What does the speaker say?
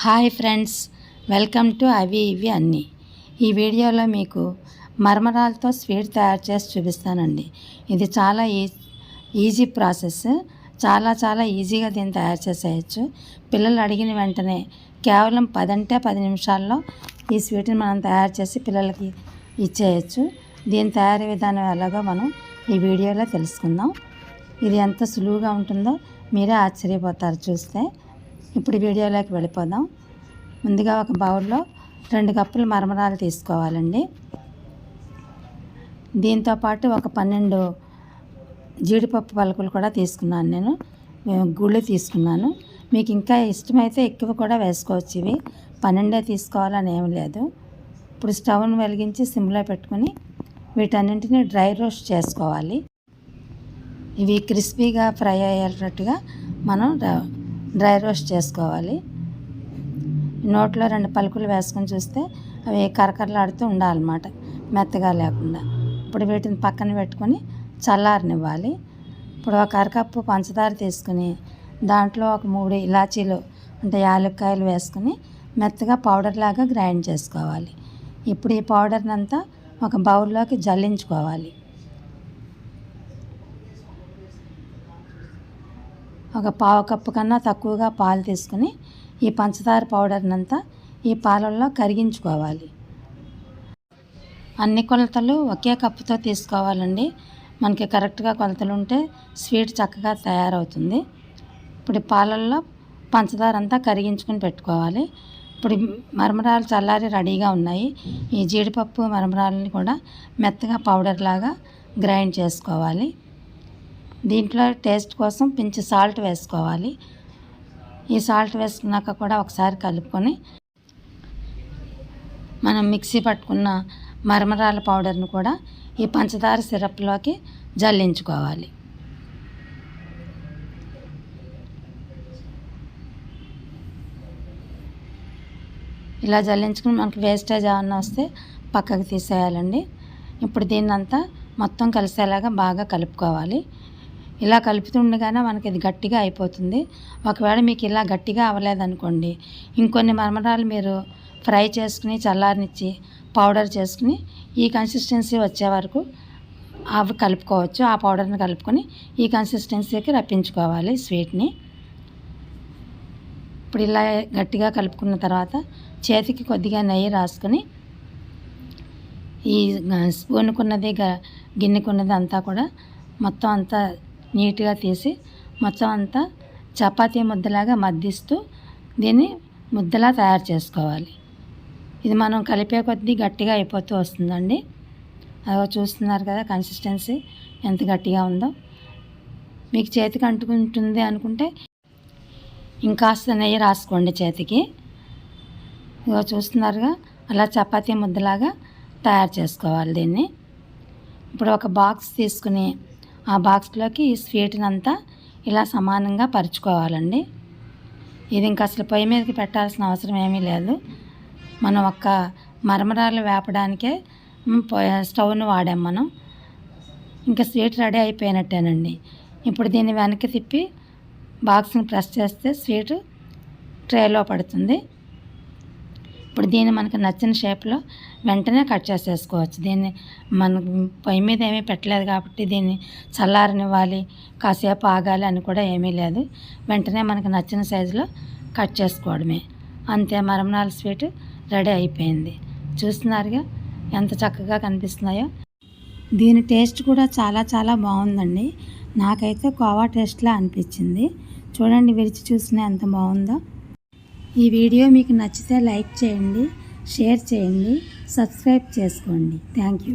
Hi friends welcome to అవి ఇవి అన్నీ. ఈ వీడియోలో మీకు మర్మరాలతో స్వీట్ తయారు చేసి చూపిస్తానండి. ఇది చాలా ఈ ఈజీ ప్రాసెస్. చాలా చాలా ఈజీగా దీన్ని తయారు చేసేయచ్చు. పిల్లలు అడిగిన వెంటనే కేవలం పదంటే పది నిమిషాల్లో ఈ స్వీట్ని మనం తయారు చేసి పిల్లలకి ఇచ్చేయచ్చు. దీని తయారీ విధానం ఎలాగో మనం ఈ వీడియోలో తెలుసుకుందాం. ఇది ఎంత సులువుగా ఉంటుందో మీరే ఆశ్చర్యపోతారు చూస్తే. ఇప్పుడు వీడియోలోకి వెళ్ళిపోదాం. ముందుగా ఒక బౌల్లో రెండు కప్పులు మరమరాలు తీసుకోవాలండి. దీంతో పాటు ఒక పన్నెండు జీడిపప్పు పలుకులు కూడా తీసుకున్నాను నేను. గుళ్ళు తీసుకున్నాను. మీకు ఇంకా ఇష్టమైతే ఎక్కువ కూడా వేసుకోవచ్చు ఇవి. పన్నెండే తీసుకోవాలని ఏం లేదు. ఇప్పుడు స్టవ్ను వెలిగించి సిమ్లో పెట్టుకొని వీటన్నింటినీ డ్రై రోస్ట్ చేసుకోవాలి. ఇవి క్రిస్పీగా ఫ్రై అయ్యేటట్టుగా మనం డ్రై రోస్ట్ చేసుకోవాలి. నోట్లో రెండు పలుకులు వేసుకొని చూస్తే అవి కరకరలాడుతూ ఉండాలన్నమాట. మెత్తగా లేకుండా. ఇప్పుడు వీటిని పక్కన పెట్టుకొని చల్లారనివ్వాలి. ఇప్పుడు ఒక అరకప్పు పంచదార తీసుకుని దాంట్లో ఒక మూడు ఇలాచీలు అంటే యాలక్కాయలు వేసుకుని మెత్తగా పౌడర్ లాగా గ్రైండ్ చేసుకోవాలి. ఇప్పుడు ఈ పౌడర్ని అంతా ఒక బౌల్లోకి జల్లించుకోవాలి. ఒక పావు కప్పు కన్నా తక్కువగా పాలు తీసుకుని ఈ పంచదార పౌడర్నంతా ఈ పాలల్లో కరిగించుకోవాలి. అన్ని కొలతలు ఒకే కప్పుతో తీసుకోవాలండి. మనకి కరెక్ట్గా కొలతలు ఉంటే స్వీట్ చక్కగా తయారవుతుంది. ఇప్పుడు పాలల్లో పంచదార అంతా కరిగించుకొని పెట్టుకోవాలి. ఇప్పుడు మరమరాలు చల్లారి రెడీగా ఉన్నాయి. ఈ జీడిపప్పు మరమరాలని కూడా మెత్తగా పౌడర్ లాగా గ్రైండ్ చేసుకోవాలి. దీంట్లో టేస్ట్ కోసం పించి సాల్ట్ వేసుకోవాలి. ఈ సాల్ట్ వేసుకున్నాక కూడా ఒకసారి కలుపుకొని మనం మిక్సీ పట్టుకున్న మరమరాల పౌడర్ను కూడా ఈ పంచదార సిరప్లోకి జల్లించుకోవాలి. ఇలా జల్లించుకుని మనకి వేస్టేజ్ ఏమన్నా వస్తే పక్కకు తీసేయాలండి. ఇప్పుడు దీన్నంతా మొత్తం కలిసేలాగా బాగా కలుపుకోవాలి. ఇలా కలుపుతుండగానే మనకి ఇది గట్టిగా అయిపోతుంది. ఒకవేళ మీకు ఇలా గట్టిగా అవ్వలేదనుకోండి ఇంకొన్ని మరమరాలు మీరు ఫ్రై చేసుకుని చల్లారనిచ్చి పౌడర్ చేసుకుని ఈ కన్సిస్టెన్సీ వచ్చే వరకు అవి కలుపుకోవచ్చు. ఆ పౌడర్ని కలుపుకొని ఈ కన్సిస్టెన్సీకి రప్పించుకోవాలి స్వీట్ని. ఇప్పుడు ఇలా గట్టిగా కలుపుకున్న తర్వాత చేతికి కొద్దిగా నెయ్యి రాసుకొని ఈ స్పూన్కున్నది గిన్నెకున్నది అంతా కూడా మొత్తం అంతా నీట్గా తీసి మొత్తం అంతా చపాతీ ముద్దలాగా మద్దిస్తూ దీన్ని ముద్దలా తయారు చేసుకోవాలి. ఇది మనం కలిపే కొద్దీ గట్టిగా అయిపోతూ వస్తుందండి. అదో చూస్తున్నారు కదా కన్సిస్టెన్సీ ఎంత గట్టిగా ఉందో. మీకు చేతికి అంటుకుంటుంది అనుకుంటే ఇంకాస్త నెయ్యి రాసుకోండి చేతికి. ఇగో చూస్తున్నారుగా అలా చపాతీ ముద్దలాగా తయారు చేసుకోవాలి దీన్ని. ఇప్పుడు ఒక బాక్స్ తీసుకుని ఆ బాక్స్లోకి ఈ స్వీట్ని అంతా ఇలా సమానంగా పరుచుకోవాలండి. ఇది ఇంకా అసలు పొయ్యి మీదకి పెట్టాల్సిన అవసరం ఏమీ లేదు. మనం ఒక్క మరమరాలు వేపడానికే స్టవ్ను వాడాం మనం. ఇంకా స్వీట్ రెడీ అయిపోయినట్టేనండి. ఇప్పుడు దీన్ని వెనక్కి తిప్పి బాక్స్ని ప్రెస్ చేస్తే స్వీట్ ట్రేలో పడుతుంది. ఇప్పుడు దీన్ని మనకు నచ్చిన షేప్లో వెంటనే కట్ చేసేసుకోవచ్చు. దీన్ని మనకు పొయ్యి మీద ఏమీ పెట్టలేదు కాబట్టి దీన్ని చల్లారనివ్వాలి కాసేపు ఆగాలి అని కూడా ఏమీ లేదు. వెంటనే మనకు నచ్చిన సైజులో కట్ చేసుకోవడమే. అంతే మరమనాల స్వీట్ రెడీ అయిపోయింది. చూస్తున్నారుగా ఎంత చక్కగా కనిపిస్తున్నాయో. దీని టేస్ట్ కూడా చాలా చాలా బాగుందండి. నాకైతే కోవా టేస్ట్లా అనిపించింది. చూడండి విరిచి చూసిన ఎంత బాగుందో. ఈ వీడియో మీకు నచ్చితే లైక్ చేయండి షేర్ చేయండి సబ్స్క్రైబ్ చేసుకోండి. Thank you.